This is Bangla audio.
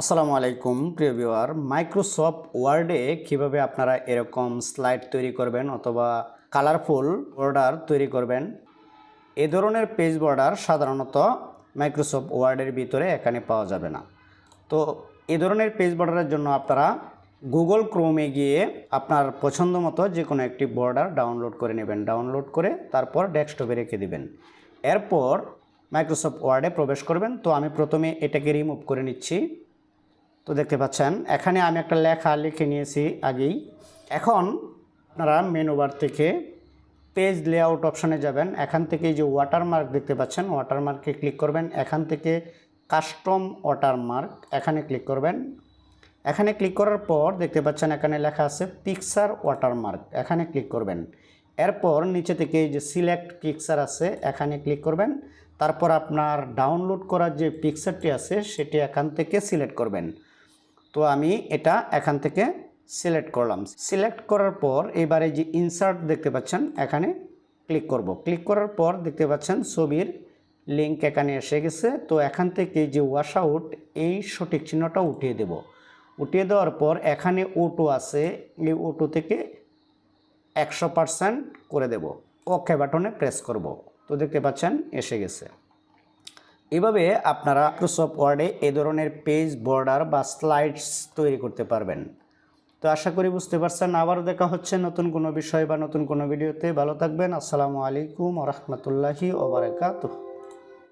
আসসালামু আলাইকুম, প্রিয় ভিউয়ার। মাইক্রোসফট ওয়ার্ডে কীভাবে আপনারা এরকম স্লাইড তৈরি করবেন অথবা কালারফুল বর্ডার তৈরি করবেন, এ ধরনের পেজ বর্ডার সাধারণত মাইক্রোসফট ওয়ার্ডের ভিতরে এখানে পাওয়া যাবে না। তো এ ধরনের পেজ বর্ডারের জন্য আপনারা গুগল ক্রোমে গিয়ে আপনার পছন্দ মতো যে কোনো একটি বর্ডার ডাউনলোড করে নেবেন ডাউনলোড করে তারপর ডেস্কটপে রেখে দিবেন। এরপর মাইক্রোসফট ওয়ার্ডে প্রবেশ করবেন। তো আমি প্রথমে এটাকে রিমুভ করে নিচ্ছি। তো দেখতে পাচ্ছেন, এখানে আমি একটা লেখা লিখে নিয়েছি আগেই। এখন আপনারা মেনু বার থেকে পেজ লেআউট অপশানে যাবেন। এখান থেকে যে ওয়াটারমার্ক দেখতে পাচ্ছেন ওয়াটারমার্কে ক্লিক করবেন। এখান থেকে কাস্টম ওয়াটারমার্ক এখানে ক্লিক করবেন। এখানে ক্লিক করার পর দেখতে পাচ্ছেন, এখানে লেখা আছে পিকচার ওয়াটারমার্ক এখানে ক্লিক করবেন। এরপর নিচে থেকে যে সিলেক্ট পিকচার আছে, এখানে ক্লিক করবেন। তারপর আপনার ডাউনলোড করার যে পিকচারটি আছে, সেটি এখান থেকে সিলেক্ট করবেন। তো আমি এটা এখান থেকে সিলেক্ট করলাম। সিলেক্ট করার পর এবারে যে ইনসার্ট দেখতে পাচ্ছেন, এখানে ক্লিক করব। ক্লিক করার পর দেখতে পাচ্ছেন ছবির লিঙ্ক এখানে এসে গেছে। তো এখান থেকে যে ওয়াশ আউট এই সঠিক চিহ্নটা উঠিয়ে দেব। উঠিয়ে দেওয়ার পর এখানে ওটো আছে, এই ওটো থেকে একশো করে দেব। ওকে বাটনে প্রেস করব। তো দেখতে পাচ্ছেন, এসে গেছে। এভাবে আপনারা মাইক্রোসফট ওয়ার্ডে এ ধরনের পেজ বর্ডার বা স্লাইডস তৈরি করতে পারবেন। তো আশা করি বুঝতে পারছেন আবার দেখা হচ্ছে নতুন কোনো বিষয় বা নতুন কোনো ভিডিওতে। ভালো থাকবেন, আসসালামু আলাইকুম রহমতুল্লাহি ওবরাকাতুহ